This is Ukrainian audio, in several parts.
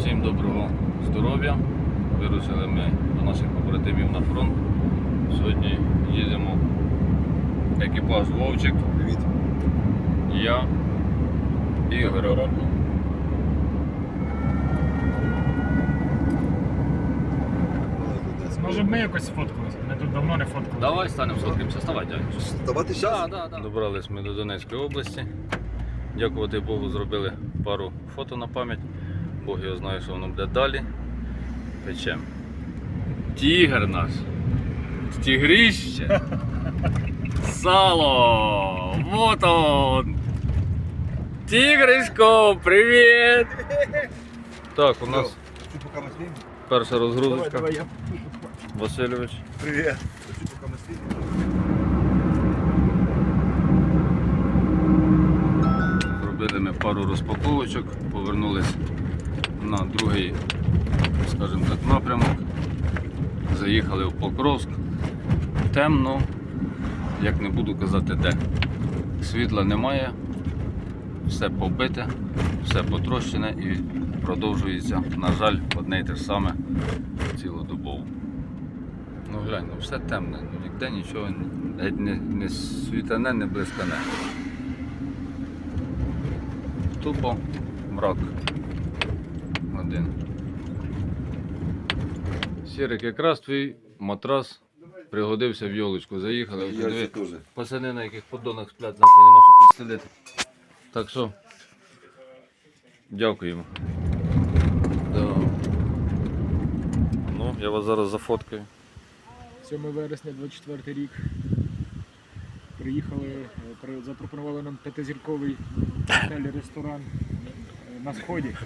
Всім доброго здоров'я. Вирушили ми до наших побратимів на фронт. Сьогодні їдемо екіпаж Вовчик, Привіт. я і Ігор. Може ми якось сфоткалися? Ми тут давно не фоткалися. Давай станемо сфоткаємося. Вставай, дядь. Давати ще? Добрались ми до Донецької області. Дякувати Богу, зробили пару фото на пам'ять. Бог його знає, що воно буде далі. Печем. Тігр наш. Тігріще. Сало. Вот он. Тігрисько, привіт! Так, у нас перша розгрузочка. Васильович. Привіт. Зробили ми пару розпаковочок, повернулись на другий, скажімо так, напрямок. Заїхали в Покровськ. Темно, як не буду казати де. Світла немає, все побите, все потрощене і продовжується, на жаль, одне й те ж саме цілодобово. Ну глянь, ну все темне, ну ніде нічого геть не, не світане, не блискане. Тупо мрак. Один. Сірик, якраз твій матрас пригодився в йолочку. Заїхали. Диви. Пацани на яких подонах сплять, нахуй нема що підстелити. Так що. Дякуємо. Да. Ну, я вас зараз зафоткаю. 7 вересня 24 рік. Приїхали, запропонували нам п'ятизірковий готель ресторан е, на сході.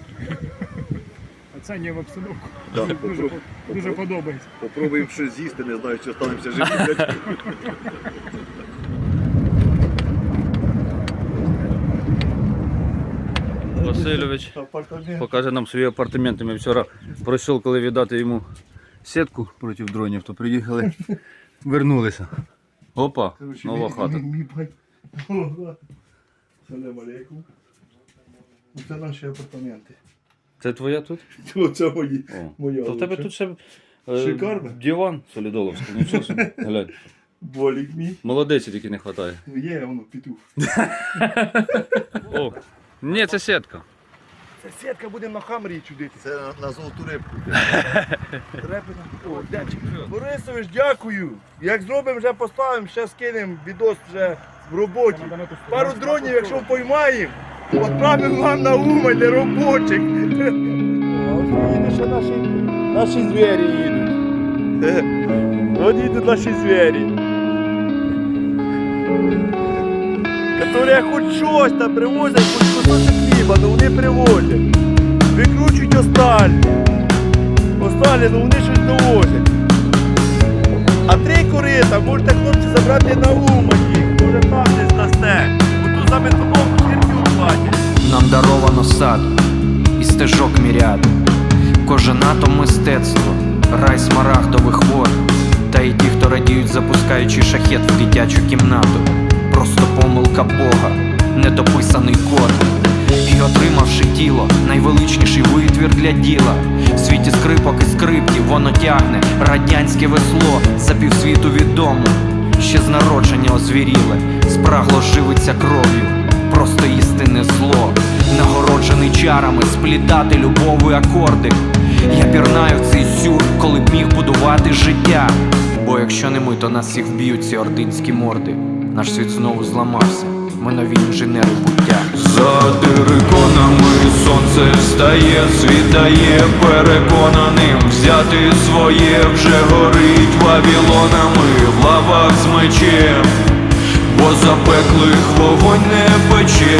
Оцінюємо обстановку. Да, Дуже, попро- по- дуже подобається. Попробуємо щось з'їсти, не знаю, чи останемося живі. блядь. Васильович. Покаже нам свої апартаменти. Ми вчора пройшов, коли віддати йому сітку проти дронів, то приїхали, вернулися. Опа, Короче, нова хата. Салям алейкум. Це наші апартаменти. Це твоя тут? Оце мої. О. Моя То в тебе лучше. тут ще е, Шикарно. диван солідоловський. Нічого собі. Глянь. Болік мій. Молодець тільки не вистачає. Є, воно, петух. О, ні, це сітка. Це сітка буде на хамрі чудити. Це на, на золоту рибку. Репина. О, дядьчик. Борисович, дякую. Як зробимо, вже поставимо, ще скинемо відос вже в роботі. Пару дронів, якщо поймаємо, відправимо вам на Умань для робочих. А ось їдуть ще наші, наші звірі їдуть. От їдуть наші звірі. Которые хоч щось там привозять, хоч кусочок хліба, але вони привозять. Викручують остальні. Остальні, ну вони щось довозять. Даровано і стежок міряд. Кожен мистецтво, рай смарагдових вод. Та й ті, хто радіють, запускаючи шахет в дитячу кімнату. Просто помилка Бога, недописаний код. І отримавши тіло, найвеличніший витвір для діла. В світі скрипок і скриптів воно тягне радянське весло за півсвіту відомо. Ще з народження озвіріле, спрагло живиться кров'ю просто істинне зло, нагороджений чарами сплітати любові акорди. Я пірнаю в цей сюр, коли б міг будувати життя. Бо якщо не ми, то нас всіх вб'ють ці ординські морди. Наш світ знову зламався. Ми нові інженери буття. За териконами сонце встає, світає переконаним взяти своє вже горить вавілонами в лавах з мечем, бо запеклих вогонь не пече,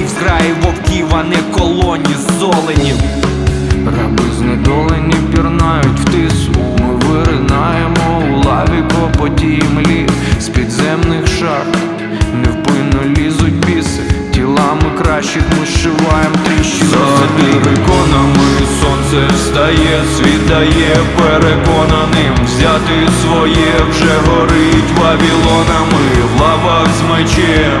в бій зграї вовків, а не колоні золенів. Раби знедолені пірнають в тису. Ми виринаємо у лаві копоті млі з підземних шахт. Невпинно лізуть біси, тілами кращих ми зшиваємо тріщини. За териконами сонце встає, світає переконаним Взяти своє вже горить вавілонами в лавах з мечем,